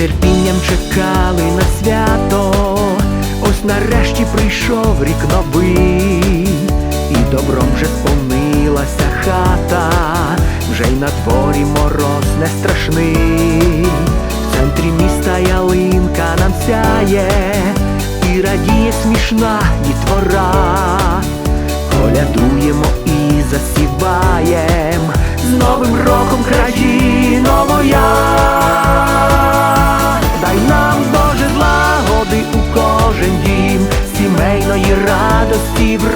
нетерпінням чекали на свято, ось нарешті прийшов рік новий, і добром вже сповнилася хата, вже й на дворі мороз не страшний. В центрі міста ялинка нам сяє, і радіє смішна дітвора. Колядуємо і засіваєм з Новим роком країно моя.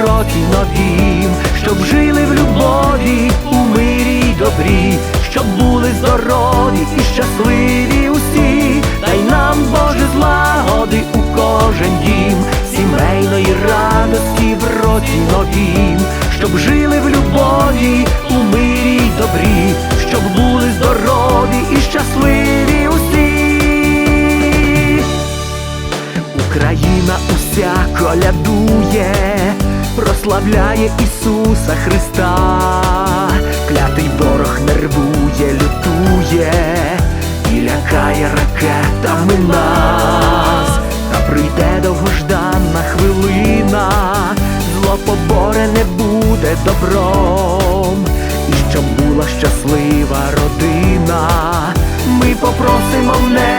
В новім, щоб жили в любові, у мирі й добрі, щоб були здорові і щасливі усі, дай нам Боже злагоди у кожен дім, сімейної радості в році новім, щоб жили в любові, у мирі й добрі, щоб були здорові і щасливі усі. Україна уся колядує, прославляє Ісуса Христа, клятий ворог нервує, лютує і лякає ракетами нас, та прийде довгожданна хвилина, зло поборене буде добром, і щоб була щаслива родина, ми попросимо в неба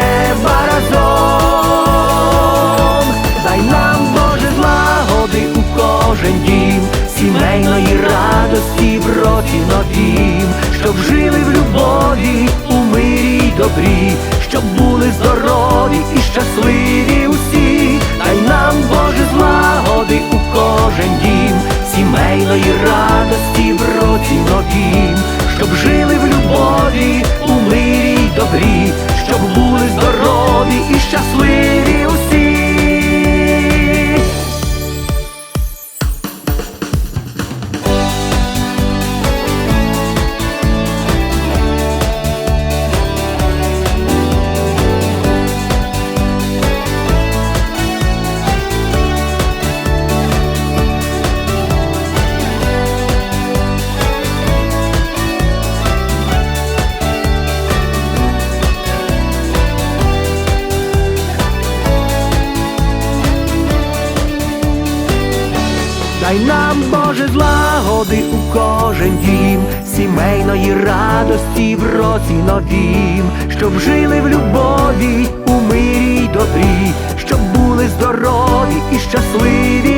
новім, щоб жили в любові, у мирі й добрі, щоб були здорові і щасливі усі, дай нам Боже злагоди у кожен дім, сімейної радості в році новім, щоб жили в любові, у мирі й добрі, щоб були здорові і щасливі Дай нам, Боже, злагоди у кожен дім, сімейної радості в році новім, щоб жили в любові, у мирі й добрі, щоб були здорові і щасливі